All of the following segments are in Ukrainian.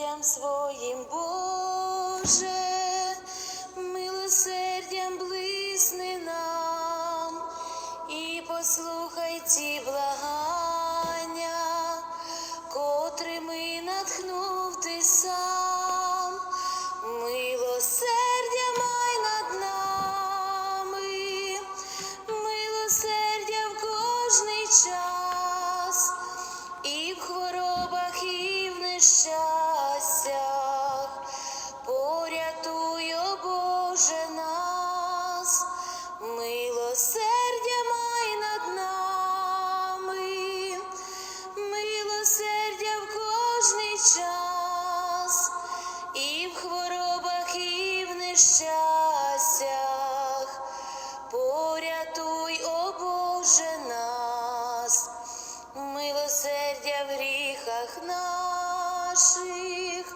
милосердям своїм, Боже, милосердя в гріхах наших,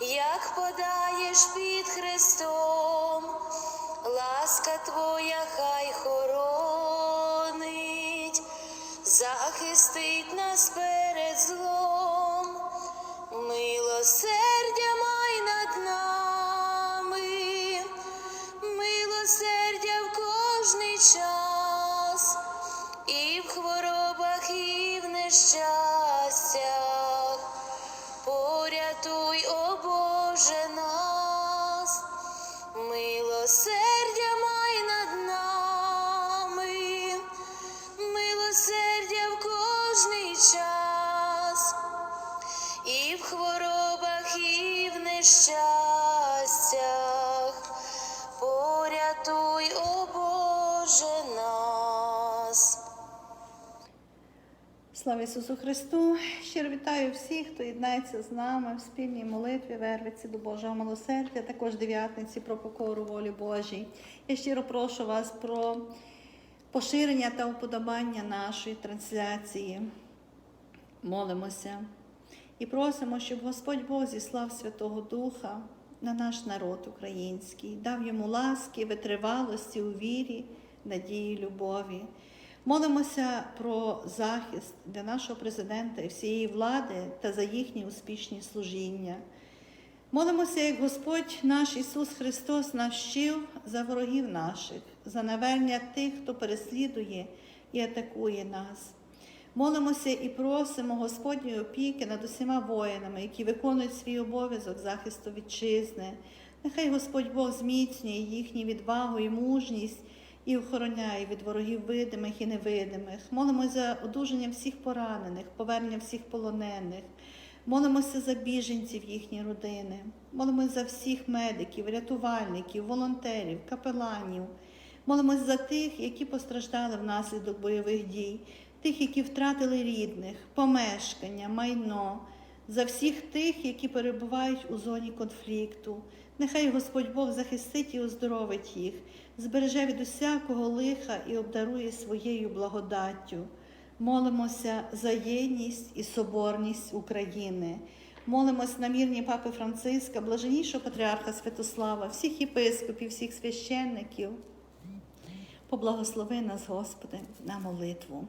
як подаєш під Христом, ласка Твоя хай хоронить, захистить нас перед злом, милосердя май над нами, милосердя в кожний час, нещастях. Порятуй, о Боже, нас, милосердя Слава Ісусу Христу! Щиро вітаю всіх, хто єднається з нами в спільній молитві, вервиці до Божого милосердя, також дев'ятниці про покору волі Божій. Я щиро прошу вас про поширення та уподобання нашої трансляції. Молимося і просимо, щоб Господь Бог зіслав Святого Духа на наш народ український, дав йому ласки, витривалості у вірі, надії, любові. Молимося про захист для нашого президента і всієї влади та за їхні успішні служіння. Молимося, як Господь наш Ісус Христос навчив за ворогів наших, за навернення тих, хто переслідує і атакує нас. Молимося і просимо Господньої опіки над усіма воїнами, які виконують свій обов'язок захисту вітчизни. Нехай Господь Бог зміцнює їхню відвагу і мужність і охороняє від ворогів видимих і невидимих. Молимося за одужання всіх поранених, повернення всіх полонених. Молимося за біженців їхні родини. Молимося за всіх медиків, рятувальників, волонтерів, капеланів. Молимося за тих, які постраждали внаслідок бойових дій, тих, які втратили рідних, помешкання, майно, за всіх тих, які перебувають у зоні конфлікту. Нехай Господь Бог захистить і оздоровить їх, збереже від усякого лиха і обдарує своєю благодаттю. Молимося за єдність і соборність України. Молимось на мірні папи Франциска, блаженнішого патріарха Святослава, всіх єпископів, всіх священників. Поблагослови нас, Господи, на молитву.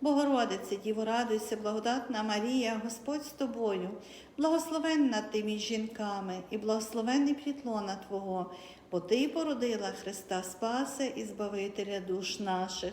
Богородице, Діво, радуйся, благодатна Марія, Господь з тобою, благословенна ти між жінками, і благословенний плітлона Твого, бо Ти породила Христа Спаса і Збавителя душ наших.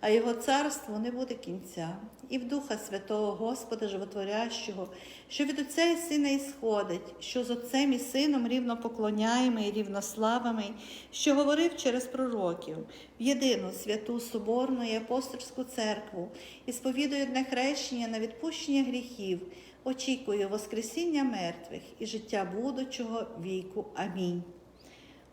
а його царству не буде кінця, і в Духа Святого Господа Животворящого, що від Отця і Сина ісходить, що з Отцем і Сином рівно поклоняємо і рівнославами, що говорив через пророків, в єдину святу Соборну і апостольську церкву, і сповідує одне хрещення на відпущення гріхів, очікує Воскресіння мертвих і життя будучого віку. Амінь.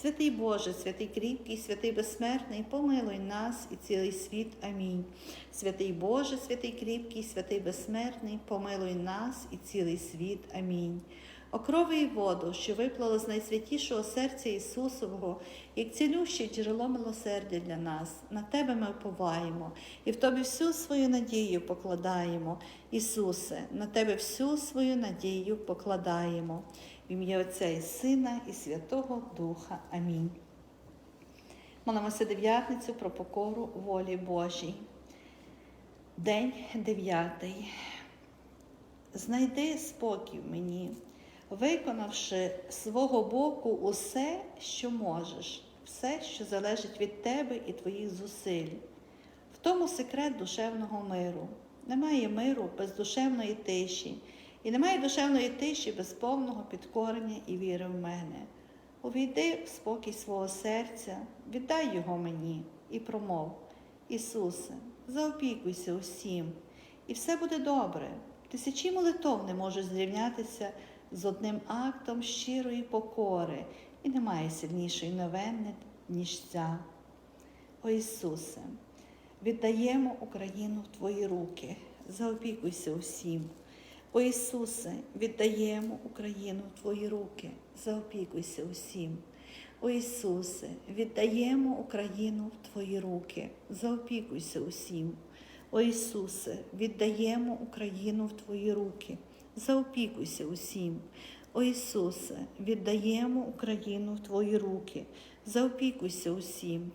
Святий Боже, святий кріпкий, святий безсмертний, помилуй нас і цілий світ. Амінь. Святий Боже, святий кріпкий, святий безсмертний, помилуй нас і цілий світ. Амінь. Окрови і воду, що виплала з найсвятішого серця Ісусового, як цілюще джерело милосердя для нас. На Тебе ми уповаємо і в Тобі всю свою надію покладаємо. Ісусе, на Тебе всю свою надію покладаємо. Ім'я Отця і Сина, і Святого Духа. Амінь. Молимося дев'ятницю про покору волі Божій. День дев'ятий. Знайди спокій мені, виконавши свого боку усе, що можеш, все, що залежить від тебе і твоїх зусиль. В тому секрет душевного миру. Немає миру без душевної тиші, і немає душевної тиші без повного підкорення і віри в мене. Увійди в спокій свого серця, віддай його мені і промов, Ісусе, заопікуйся усім, і все буде добре. Тисячі молитов не можуть зрівнятися з одним актом щирої покори, і немає сильнішої новини, ніж ця. О Ісусе, віддаємо Україну в Твої руки, заопікуйся усім. О Ісусе, віддаємо Україну в Твої руки, заопікуйся усім. О Ісусе, віддаємо Україну в Твої руки, заопікуйся усім. О Ісусе, віддаємо Україну в Твої руки, заопікуйся усім. О Ісусе, віддаємо Україну в Твої руки, заопікуйся усім.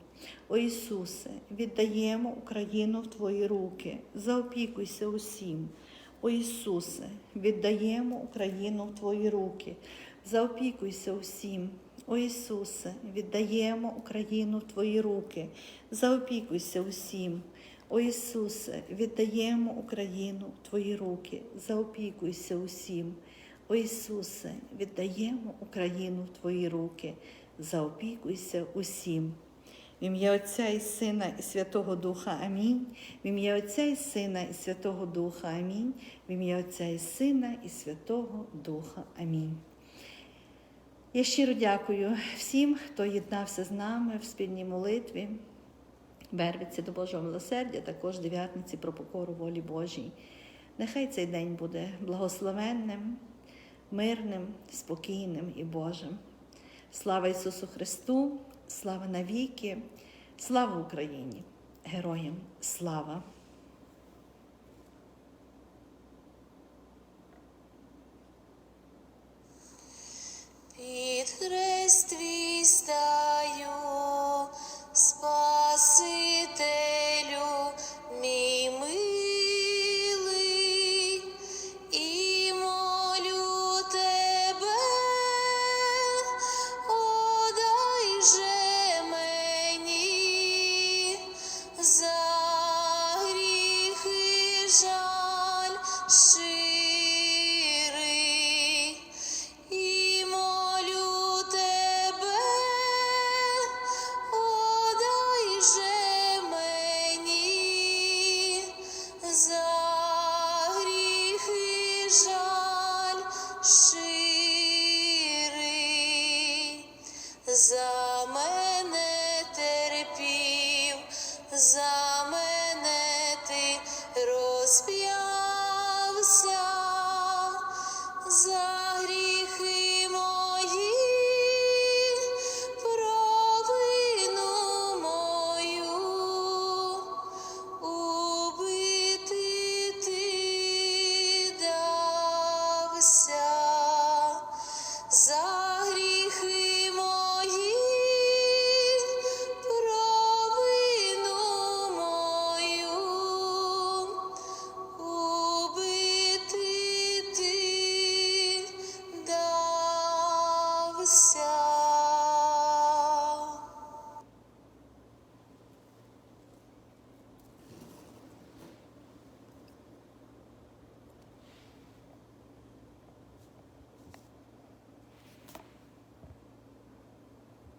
О Ісусе, віддаємо Україну в Твої руки, заопікуйся усім. О Ісусе, віддаємо Україну в Твої руки, заопікуйся усім. О Ісусе, віддаємо Україну в Твої руки, заопікуйся усім. О Ісусе, віддаємо Україну в Твої руки, заопікуйся усім. О Ісусе, віддаємо Україну в Твої руки, заопікуйся усім. В ім'я Отця і Сина, і Святого Духа Амінь. В ім'я Отця і Сина, і Святого Духа Амінь. В ім'я Отця і Сина, і Святого Духа Амінь. Я щиро дякую всім, хто єднався з нами в спільній молитві. Вервиться до Божого милосердя, також дев'ятниці про покору волі Божій. Нехай цей день буде благословенним, мирним, спокійним і Божим. Слава Ісусу Христу, слава навіки, слава Україні, героям слава! Під хрест твій Спасителю, за мене терпів, за